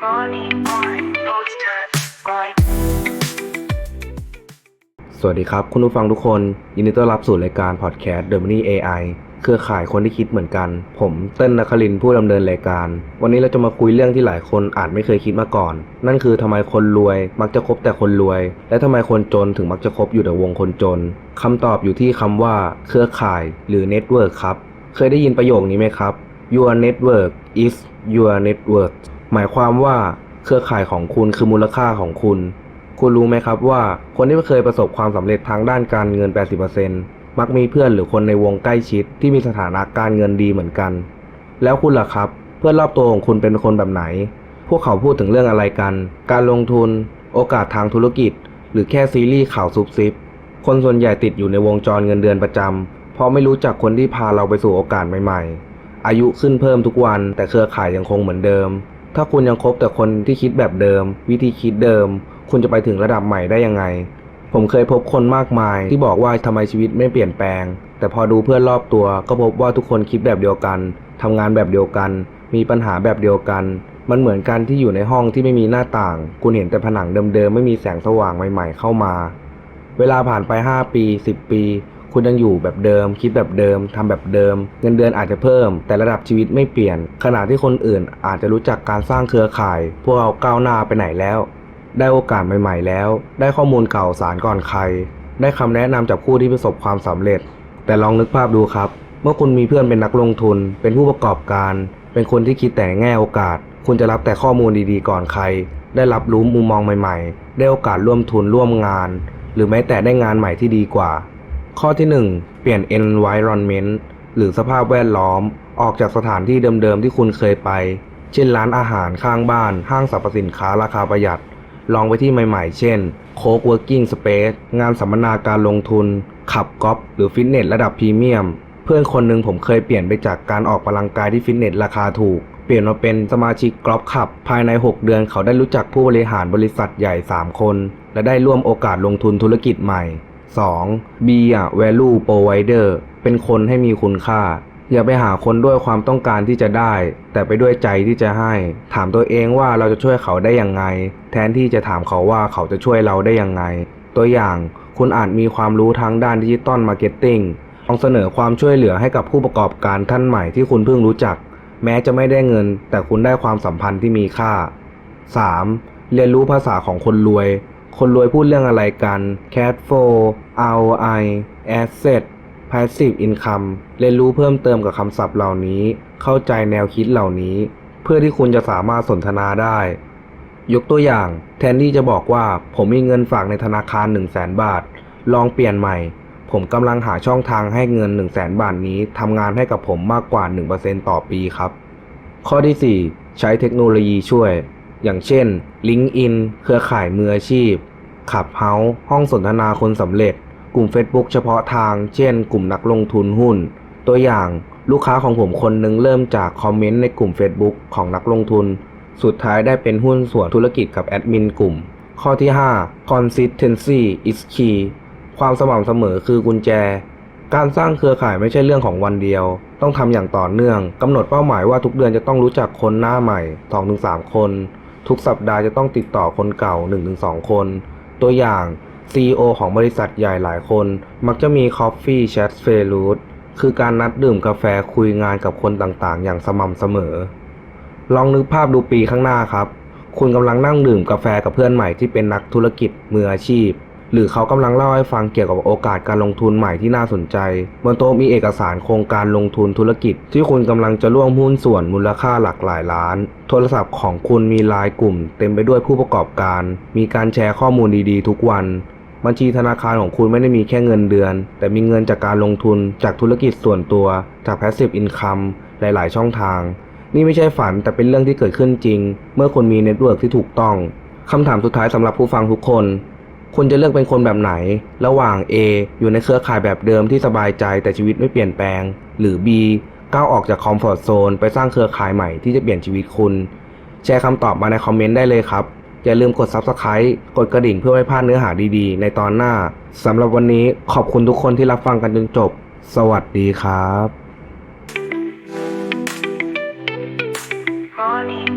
สวัสดีครับ คุณผู้ฟังทุกคน ยินดีต้อนรับสู่รายการพอดแคสต์ The Money AI เครือข่ายคนที่คิดเหมือนกัน ผมเต้นนครินผู้ดำเนินรายการ วันนี้เราจะมาคุยเรื่องที่หลายคนอาจไม่เคยคิดมาก่อน นั่นคือทำไมคนรวย มักจะคบแต่คนรวย และทำไมคนจนถึงมักจะคบอยู่แต่วงคนจนคำตอบอยู่ที่คำว่า เครือข่ายหรือ Network ครับ เคยได้ยินประโยคนี้ไหมครับ Your network is your net worth หมายความว่าเครือข่ายของคุณคือมูลค่าของคุณ คุณรู้ไหมครับว่าคนที่เคยประสบความสำเร็จทางด้านการเงิน 80%มักมีเพื่อนหรือคนในวงใกล้ชิดที่มีสถานะการเงินดีเหมือนกัน แล้วคุณล่ะครับ เพื่อนรอบตัวของคุณเป็นคนแบบไหน พวกเขาพูดถึงเรื่องอะไรกัน การลงทุน โอกาสทางธุรกิจ หรือแค่ซีรีส์ข่าวซุบซิบ คนส่วนใหญ่ติดอยู่ในวงจรเงินเดือนประจำเพราะไม่รู้จักคนที่พาเราไปสู่โอกาสใหม่ ๆ อายุขึ้นเพิ่มทุกวันแต่เครือข่ายยังคงเหมือนเดิม ถ้าคุณยังคบแต่คนที่คิดแบบเดิม วิธีคิดเดิม คุณจะไปถึงระดับใหม่ได้ยังไง ผมเคยพบคนมากมายที่บอกว่าทำไมชีวิตไม่เปลี่ยนแปลง แต่พอดูเพื่อนรอบตัว ก็พบว่าทุกคนคิดแบบเดียวกันทำงานแบบเดียวกัน มีปัญหาแบบเดียวกัน มันเหมือนกันที่อยู่ในห้องที่ไม่มีหน้าต่าง คุณเห็นแต่ผนังเดิมๆไม่มีแสงสว่างใหม่ ๆ เข้ามา เวลาผ่านไป 5 ปี 10 ปี คุณยังอยู่แบบเดิม คิดแบบเดิมทำแบบเดิม เงินเดือนอาจจะเพิ่ม แต่ระดับชีวิตไม่เปลี่ยน ขณะที่คนอื่นอาจจะรู้จักการสร้างเครือข่าย พวกเราก้าวหน้าไปไหนแล้ว ได้โอกาสใหม่ ๆ แล้ว ได้ข้อมูลเก่าสารก่อนใคร ได้คำแนะนำจากผู้ที่ประสบความสำเร็จ แต่ลองนึกภาพดูครับ เมื่อคุณมีเพื่อนเป็นนักลงทุน เป็นผู้ประกอบการ เป็นคนที่คิดแต่แง่โอกาส คุณจะรับแต่ข้อมูลดีๆ ก่อนใคร ได้รับรู้มุมมองใหม่ ๆ ได้โอกาสร่วมทุนร่วมงาน หรือแม้แต่ได้งานใหม่ที่ดีกว่า ข้อที่ 1 เปลี่ยน environment หรือสภาพแวดล้อม ออกจากสถานที่เดิมๆที่คุณเคยไป เช่นร้านอาหารข้างบ้าน ห้างสรรพสินค้าราคาประหยัด ลองไปที่ใหม่ๆ เช่น Co-working Space งานสัมมนาการลงทุน ขับกอล์ฟหรือฟิตเนสระดับพรีเมียม เพื่อนคนหนึ่งผมเคยเปลี่ยนไปจากการออกกำลังกายที่ฟิตเนสราคาถูก เปลี่ยนมาเป็นสมาชิกกอล์ฟขับ ภายใน 6 เดือนเขาได้รู้จักผู้บริหารบริษัทใหญ่ 3 คน และได้ร่วมโอกาสลงทุนธุรกิจใหม่ 2. Be a value provider เป็นคนให้มีคุณค่า อย่าไปหาคนด้วยความต้องการที่จะได้ แต่ไปด้วยใจที่จะให้ ถามตัวเองว่าเราจะช่วยเขาได้ยังไง แทนที่จะถามเขาว่าเขาจะช่วยเราได้ยังไง ตัวอย่างคุณอาจมีความรู้ทางด้านดิจิตอลมาร์เก็ตติ้งลองเสนอความช่วยเหลือให้กับผู้ประกอบการท่านใหม่ที่คุณเพิ่งรู้จัก แม้จะไม่ได้เงิน แต่คุณได้ความสัมพันธ์ที่มีค่า 3. เรียนรู้ภาษาของคนรวย คนรวยพูดเรื่องอะไรกัน cash flow ROI asset passive income เรียนรู้เพิ่มเติมกับคำศัพท์เหล่านี้ เข้าใจแนวคิดเหล่านี้ เพื่อที่คุณจะสามารถสนทนาได้ ยกตัวอย่าง แทนที่จะบอกว่าผมมีเงินฝากในธนาคาร 1 0 0 0 0แบาท ลองเปลี่ยนใหม่ ผมกำลังหาช่องทางให้เงิน 1 0 0 0 0แบาทนี้ทำงานให้กับผมมากกว่า 1%ต่อปีครับ ข้อที่ 4 ใช้เทคโนโลยีช่วย อย่างเช่น LinkedIn เครือข่ายมืออาชีพ ขับเฮาห้องสนทนาคนสำเร็จ กลุ่ม Facebook เฉพาะทาง เช่น กลุ่มนักลงทุนหุ้น ตัวอย่างลูกค้าของผมคนหนึ่งเริ่มจากคอมเมนต์ในกลุ่ม Facebook ของนักลงทุน สุดท้ายได้เป็นหุ้นส่วนธุรกิจกับแอดมินกลุ่ม ข้อที่ 5 consistency is key ความสม่ำเสมอคือกุญแจ การสร้างเครือข่ายไม่ใช่เรื่องของวันเดียว ต้องทำอย่างต่อเนื่องกำหนดเป้าหมายว่าทุกเดือนจะต้องรู้จักคนหน้าใหม่ 2-3 คน ทุกสัปดาห์จะต้องติดต่อคนเก่า 1-2 คน ตัวอย่าง CEO ของบริษัทใหญ่หลายคน มักจะมี Coffee Chat f a i r o o t คือการนัดดื่มกาแฟคุยงานกับคนต่างๆ อย่างสม่ำเสมอ ลองนึกภาพดูปีข้างหน้าครับ คุณกำลังนั่งดื่มกาแฟกับเพื่อนใหม่ที่เป็นนักธุรกิจมืออาชีพ หรือเขากำลังเล่าให้ฟังเกี่ยวกับโอกาสการลงทุนใหม่ที่น่าสนใจ บนโต๊ะมีเอกสารโครงการลงทุนธุรกิจ ที่คุณกำลังจะร่วมหุ้นส่วนมูลค่าหลักหลายล้าน โทรศัพท์ของคุณมีลน์กลุ่ม เต็มไปด้วยผู้ประกอบการ มีการแชร์ข้อมูลดีๆ ทุกวัน บัญชีธนาคารของคุณไม่ได้มีแค่เงินเดือน แต่มีเงินจากการลงทุนจากธุรกิจส่วนตัว จาก passive income หลาย ๆ ช่องทาง นี่ไม่ใช่ฝันแต่เป็นเรื่องที่เกิดขึ้นจริง เมื่อคุณมีเน็ตเวิร์กที่ถูกต้องคำถามสุดท้ายสำหรับผู้ฟังทุกคน คุณจะเลือกเป็นคนแบบไหน ระหว่าง A อยู่ในเครือข่ายแบบเดิมที่สบายใจแต่ชีวิตไม่เปลี่ยนแปลง หรือ B ก้าวออกจากคอมฟอร์ z โซนไปสร้างเครือข่ายใหม่ที่จะเปลี่ยนชีวิตคุณ แชร์คำตอบมาในคอมเมนต์ได้เลยครับ อย่าลืมกด Subscribe กดกระดิ่งเพื่อไม่พลาดเนื้อหาดีๆ ในตอนหน้าสำหรับวันนี้ขอบคุณทุกคนที่รับฟังกันจนจบ สวัสดีครับ Morning